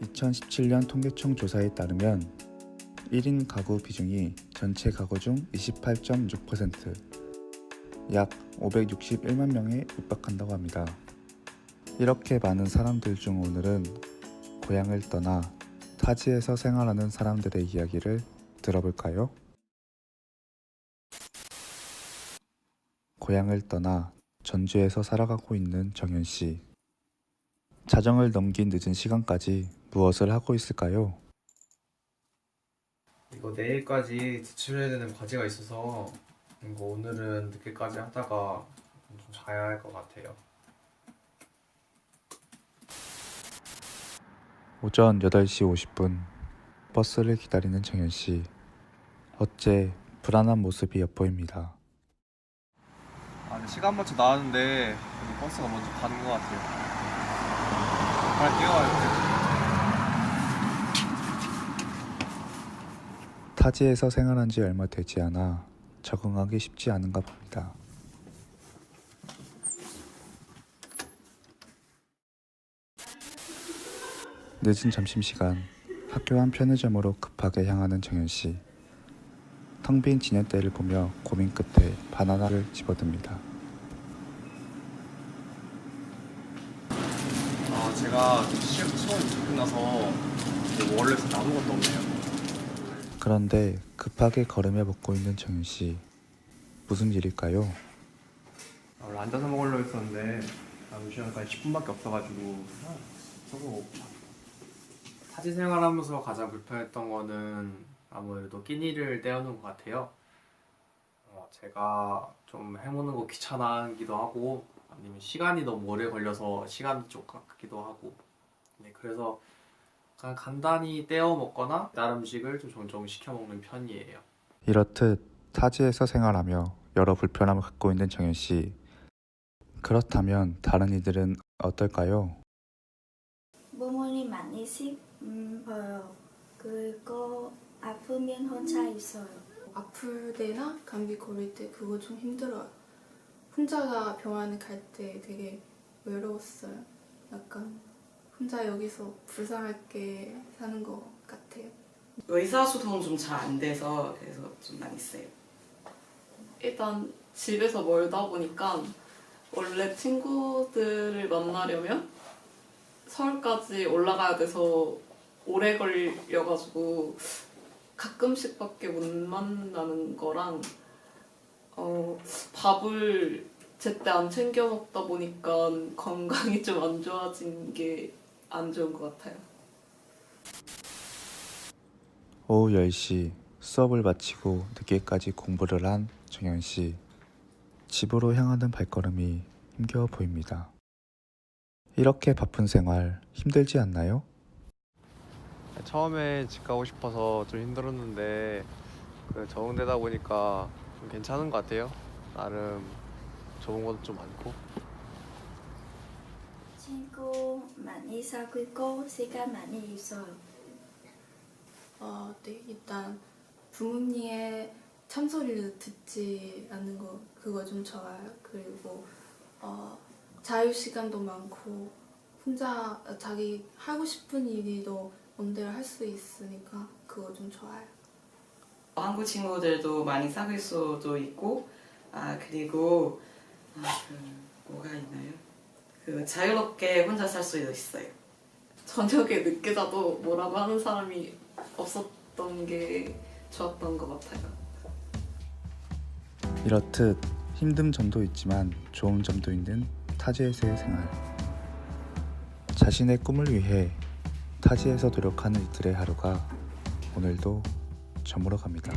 2017년 통계청 조사에 따르면 1인 가구 비중이 전체 가구 중 28.6%, 약 561만 명에 육박한다고 합니다. 이렇게 많은 사람들 중 오늘은 고향을 떠나 타지에서 생활하는 사람들의 이야기를 들어볼까요? 고향을 떠나 전주에서 살아가고 있는 정현 씨. 자정을 넘긴 늦은 시간까지 무엇을 하고 있을까요? 이거 내일까지 제출해야 되는 과제가 있어서 이거 오늘은 늦게까지 하다가 좀 자야 할 것 같아요. 오전 8시 50분 버스를 기다리는 정현 씨. 어째 불안한 모습이 엿보입니다. 아, 근데 시간 맞춰 나왔는데 버스가 먼저 가는 것 같아요. 타지에서 생활한 지 얼마 되지 않아 적응하기 쉽지 않은가 봅니다. 늦은 점심시간 학교 한 편의점으로 급하게 향하는 정현 씨. 텅 빈 진열대를 보며 고민 끝에 바나나를 집어듭니다. 아, 제가 시, 수업이 좀 끝나서 원래서 아무것도 없네요. 그런데 급하게 걸음에 벗고 있는 정현 씨. 무슨 일일까요? 아, 원래 앉아서 먹으려고 했었는데 남은 시간까지 10분밖에 없어가지고 저거 타지 생활하면서 가장 불편했던 거는 아무래도 끼니를 때우는 것 같아요. 어, 제가 좀 해먹는 거 귀찮아하기도 하고 아니면 시간이 너무 오래 걸려서 시간이 좀 깎기도 하고 네, 그래서 그냥 간단히 때워 먹거나 다른 음식을 좀 종종 시켜 먹는 편이에요. 이렇듯 타지에서 생활하며 여러 불편함을 갖고 있는 정현 씨. 그렇다면 다른 이들은 어떨까요? 부모님 많이 슬퍼요. 그리고 아프면 혼자 있어요. 아플 때나 감기 걸릴 때 그거 좀 힘들어요. 혼자가 병원에 갈 때 되게 외로웠어요. 약간 혼자 여기서 불쌍하게 사는 것 같아요. 의사소통 좀잘 안 돼서 그래서 좀 많이 써요. 일단 집에서 멀다 보니까 원래 친구들을 만나려면 서울까지 올라가야 돼서 오래 걸려가지고 가끔씩밖에 못 만나는 거랑 어, 밥을 제때 안 챙겨 먹다 보니까 건강이 좀 안 좋아진 게 안 좋은 것 같아요. 오후 10시 수업을 마치고 늦게까지 공부를 한 정현 씨. 집으로 향하는 발걸음이 힘겨워 보입니다. 이렇게 바쁜 생활 힘들지 않나요? 처음에 집 가고 싶어서 좀 힘들었는데 그 적응되다 보니까 좀 괜찮은 것 같아요. 나름 좋은 것도 좀 많고. 친구 많이 사귀고 시간 많이 있어요. 어, 네, 일단 부모님의 참소리를 듣지 않는 거 그거 좀 좋아요. 그리고 어, 자유 시간도 많고 혼자 자기 하고 싶은 일도 마음대로 할 수 있으니까 그거 좀 좋아요. 한국 친구들도 많이 사귈 수도 있고 아 그리고 아, 그 뭐가 있나요? 그 자유롭게 혼자 살 수도 있어요. 저녁에 늦게 자도 뭐라고 하는 사람이 없었던 게 좋았던 것 같아요. 이렇듯 힘든 점도 있지만 좋은 점도 있는 타지에서의 생활. 자신의 꿈을 위해 타지에서 노력하는 이들의 하루가 오늘도 저물어 갑니다.